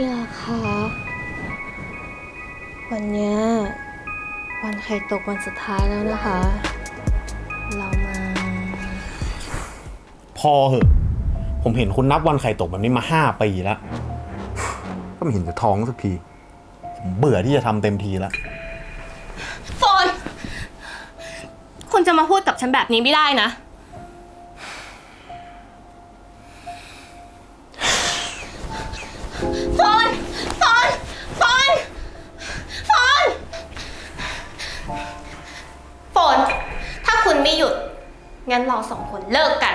ที่รักคะวันเนี้ยวันไข่ตกวันสุดท้ายแล้วนะคะ เรามา พอเหอะ ผมเห็นคุณนับวันไข่ตกแบบนี้มาห้าปีแล้ว ก็ไม่เห็นจะท้องสักที ผมเบื่อที่จะทำเต็มทีแล้ว โฟนคุณจะมาพูดกับฉันแบบนี้ไม่ได้นะ โฟนถ้าคุณไม่หยุด งั้นเราสองคนเลิกกัน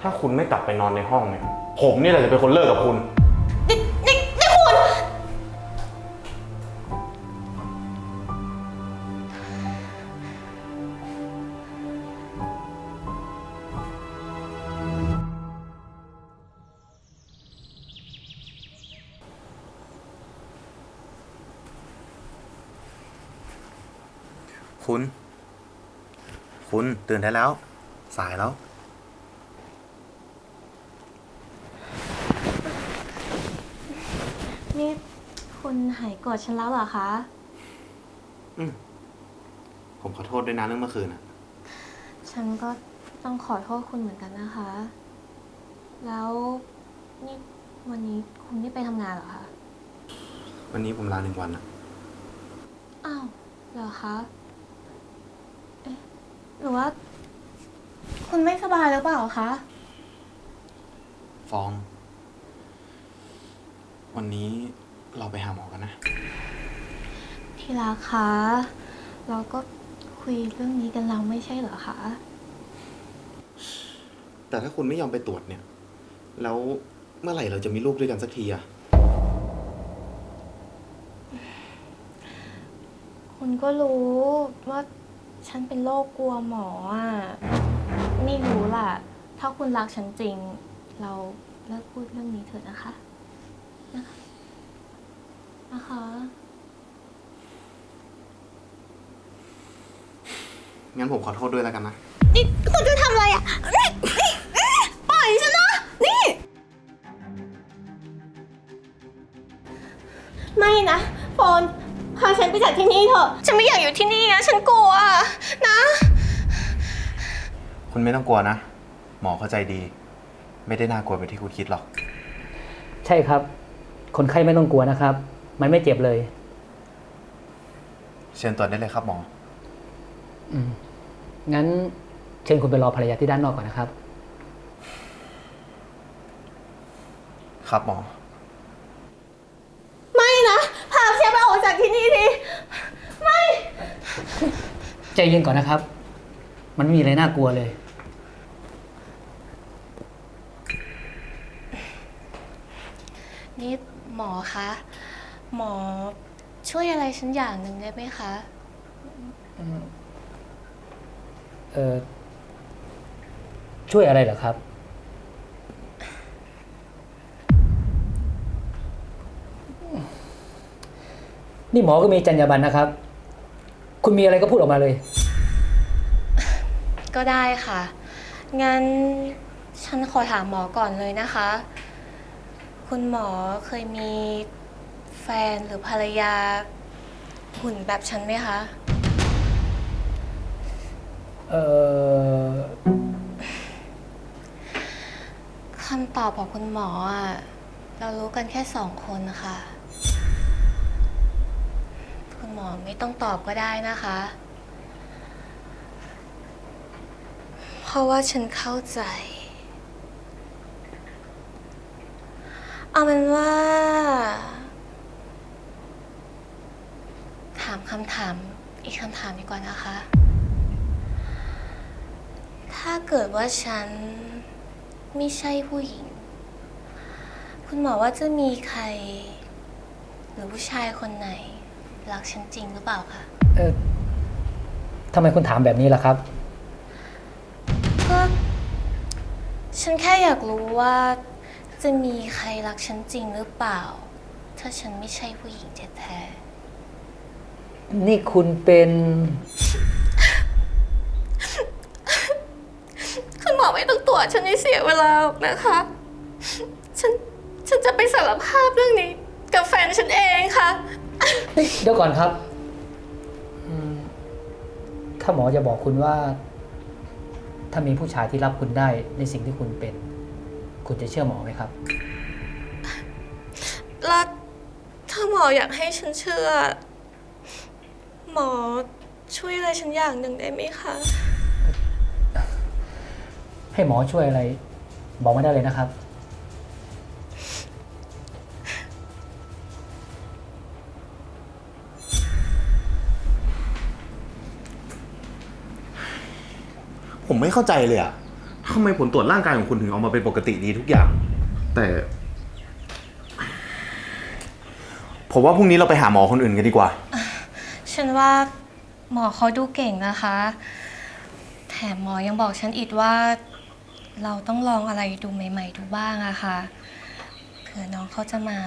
ถ้าคุณไม่กลับไปนอนในห้องเนี่ย ผมนี่แหละจะเป็นคนเลิกกับคุณ คุณ คุณตื่นได้แล้ว สายแล้ว นี่คุณหายโกรธฉันแล้วเหรอคะผมขอโทษด้วยนะเรื่องเมื่อคืนอะฉันก็ต้องขอโทษคุณเหมือนกันนะคะ แล้วนี่วันนี้คุณไม่ไปทำงานเหรอคะ วันนี้ผมลาหนึ่งวันอะอ้าวเหรอคะเอ๊ะ หรือว่า คุณไม่สบายหรือเปล่าคะ ฟอง วันนี้เราไปหาหมอกันนะ ที่รักคะ เราก็คุยเรื่องนี้กันแล้วไม่ใช่เหรอคะ แต่ถ้าคุณไม่ยอมไปตรวจเนี่ย แล้วเมื่อไหร่เราจะมีลูกด้วยกันสักทีอะคุณก็รู้ว่า ฉันเป็นโรคกลัวหมออะ ไม่รู้ล่ะ ถ้าคุณรักฉันจริง เราเลิกพูดเรื่องนี้เถอะนะคะ นะคะ นะคะ งั้นผมขอโทษด้วยแล้วกันนะ นี่คุณจะทำอะไรอะ ฉันไปจากที่นี่เถอะ ฉันไม่อยากอยู่ที่นี่อะฉันกลัวนะ คุณไม่ต้องกลัวนะ หมอเข้าใจดี ไม่ได้น่ากลัวไปที่คุณคิดหรอก ใช่ครับ คนไข้ไม่ต้องกลัวนะครับ มันไม่เจ็บเลย เชิญตรวจได้เลยครับหมอ อืมงั้นเชิญคุณไปรอภรรยาที่ด้านนอกก่อนนะครับ ครับหมอ ไม่นะ พาฉันไปออกจากที่นี่ที ไม่ ใจเย็นก่อนนะครับ มันไม่มีอะไรน่ากลัวเลย นี่หมอคะ หมอช่วยอะไรฉันอย่างหนึ่งได้ไหมคะ เออช่วยอะไรเหรอครับ นี่หมอก็มีจรรยาบรรณนะครับ คุณมีอะไรก็พูดออกมาเลย ก็ได้ค่ะ งั้นฉันขอถามหมอก่อนเลยนะคะ คุณหมอเคยมีแฟนหรือภรรยา หุ่นแบบฉันไหมคะ เออคำตอบของคุณหมออะเรารู้กันแค่สองคนนะคะคุณ หมอไม่ต้องตอบก็ได้นะคะ เพราะว่าฉันเข้าใจ เอาเป็นว่า ถามคำถามอีกคำถามดีกว่านะคะ ถ้าเกิดว่าฉันไม่ใช่ผู้หญิง คุณหมอว่าจะมีใคร หรือผู้ชายคนไหน รักฉันจริงหรือเปล่าคะเออทำไมคุณถามแบบนี้ล่ะครับ ก็ฉันแค่อยากรู้ว่า จะมีใครรักฉันจริงหรือเปล่า ถ้าฉันไม่ใช่ผู้หญิงแท้นี่คุณเป็นๆคุณหมอไม่ต้องตรวจวจฉันไม่เสียเวลาหรอกนะคะ ฉันฉันจะไปสารภาพเรื่องนี้ กับแฟนฉันเองค่ะ เฮ้ยเดี๋ยวก่อนครับอืมถ้าหมอจะบอกคุณว่า ถ้ามีผู้ชายที่รับคุณได้ในสิ่งที่คุณเป็น คุณจะเชื่อหมอไหมครับ แล้วถ้าหมออยากให้ฉันเชื่อ หมอช่วยอะไรฉันอย่างหนึ่งได้ไหมคะ ให้หมอช่วยอะไร บอกไม่ได้เลยนะครับ ผมไม่เข้าใจเลยอะทำไมผลตรวจร่างกายของคุณถึงออกมาเป็นปกติดีทุกอย่าง แต่ ผมว่าพรุ่งนี้เราไปหาหมอคนอื่นกันดีกว่า ฉันว่าหมอเขาดูเก่งนะคะ แถมหมอยังบอกฉันอีกว่าเราต้องลองอะไรดูใหม่ ๆ ดูบ้างอะค่ะเผื่อน้องเขาจะมา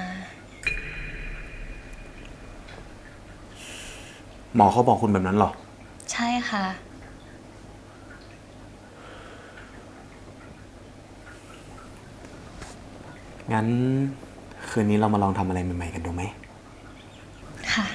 หมอเขาบอกคุณแบบนั้นเหรอ ใช่ค่ะ งั้น คืนนี้เรามาลองทำอะไรใหม่ๆกันดูไหม ค่ะ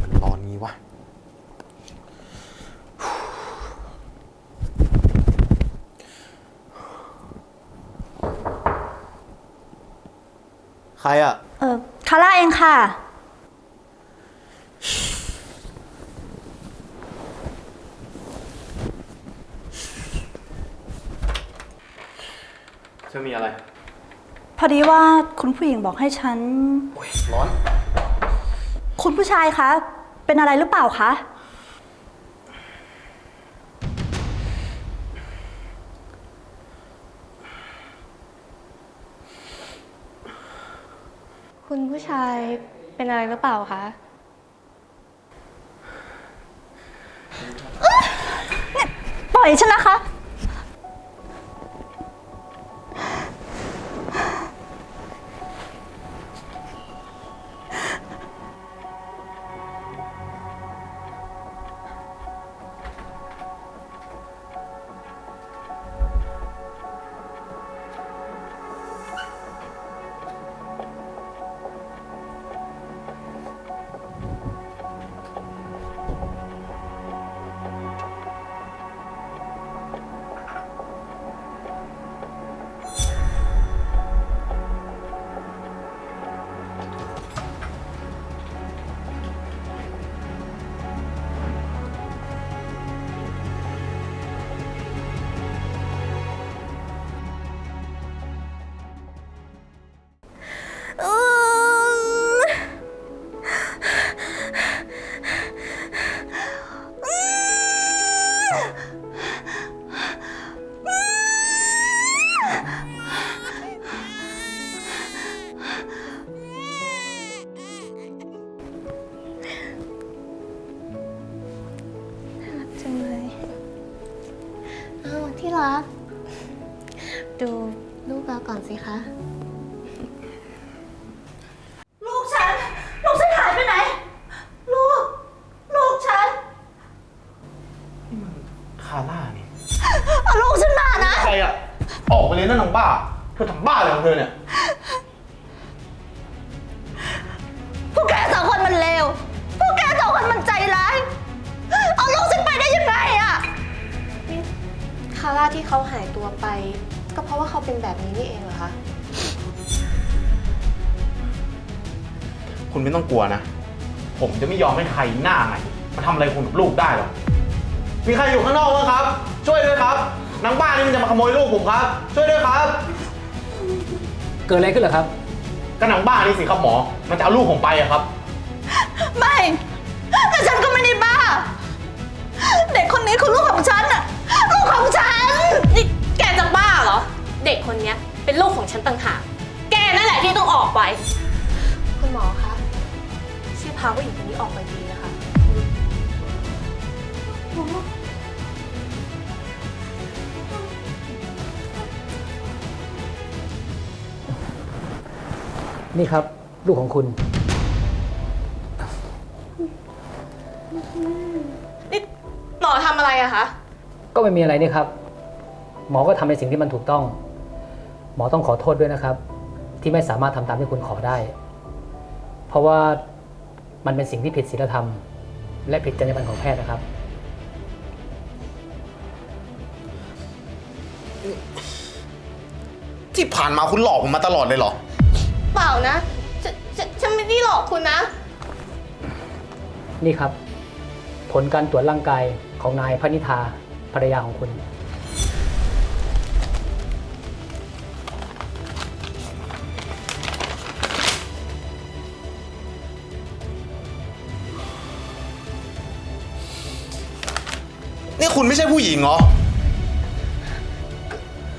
มันร้อนงี้วะ ใครอะเออคาร่าเองค่ะจะมีอะไร พอดีว่าคุณผู้หญิงบอกให้ฉันโอ้ยร้อน คุณผู้ชายคะ เป็นอะไรหรือเปล่าคะ คุณผู้ชายเป็นอะไรหรือเปล่าคะ ปล่อยฉันนะคะ รัก ดูลูกเราก่อนสิคะ ลูกฉัน ลูกฉันหายไปไหน ลูก ลูกฉันคาร่านี่เอาลูกฉันมานะ ใครอะออกไปเลยนะนางบ้า เธอทำบ้าอะไรของเธอเนี่ย เขาหายตัวไป ก็เพราะว่าเขาเป็นแบบนี้นี่เองเหรอคะ คุณไม่ต้องกลัวนะ ผมจะไม่ยอมให้ใครหน้าไหนมาทำอะไรคุณกับลูกได้หรอก มีใครอยู่ข้างนอกบ้างครับ ช่วยด้วยครับนางบ้านี่มันจะมาขโมยลูกผมครับ ช่วยด้วยครับ เกิดอะไรขึ้นเหรอครับ ก็นางบ้านี่สิครับหมอ มันจะเอาลูกผมไปอะครับ ไม่แต่ฉันก็ไม่ได้บ้า เด็กคนนี้คือลูกของฉันอะ ลูกของฉัน นี่แกจะบ้าเหรอ เด็กคนเนี้ยเป็นลูกของฉันต่างหาก แกนั่นแหละที่ต้องออกไป คุณหมอคะช่วยพาผู้หญิงคนนี้ออกไปดีนะคะ นี่ครับ ลูกของคุณ นี่หมอทำอะไรอะคะ ก็ไม่มีอะไรนี่ครับ หมอก็ทำในสิ่งที่มันถูกต้อง หมอต้องขอโทษด้วยนะครับ ที่ไม่สามารถทำตามที่คุณขอได้ เพราะว่ามันเป็นสิ่งที่ผิดศีลธรรม และผิดจรรยาบรรณของแพทย์นะครับ ที่ผ่านมาคุณหลอกผมมาตลอดเลยเหรอ เปล่านะฉนฉนฉันไม่ได้หลอกคุณนะ นี่ครับ ผลการตรวจร่างกายของนายพนิธา ภรรยาของคุณ นี่คุณไม่ใช่ผู้หญิงเหรอ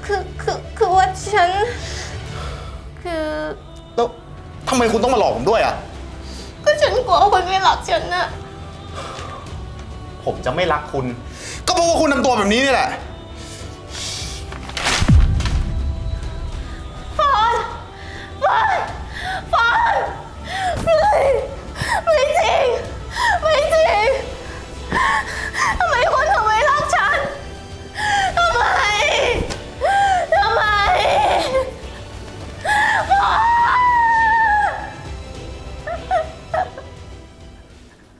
คือคือคือว่าฉัน คือแล้วทำไมคุณต้องมาหลอกผมด้วยอะ ก็ฉันกลัวว่าคุณไม่รักฉันน่ะ ผมจะไม่รักคุณก็เพราะว่าคุณทำตัวแบบนี้นี่แหละ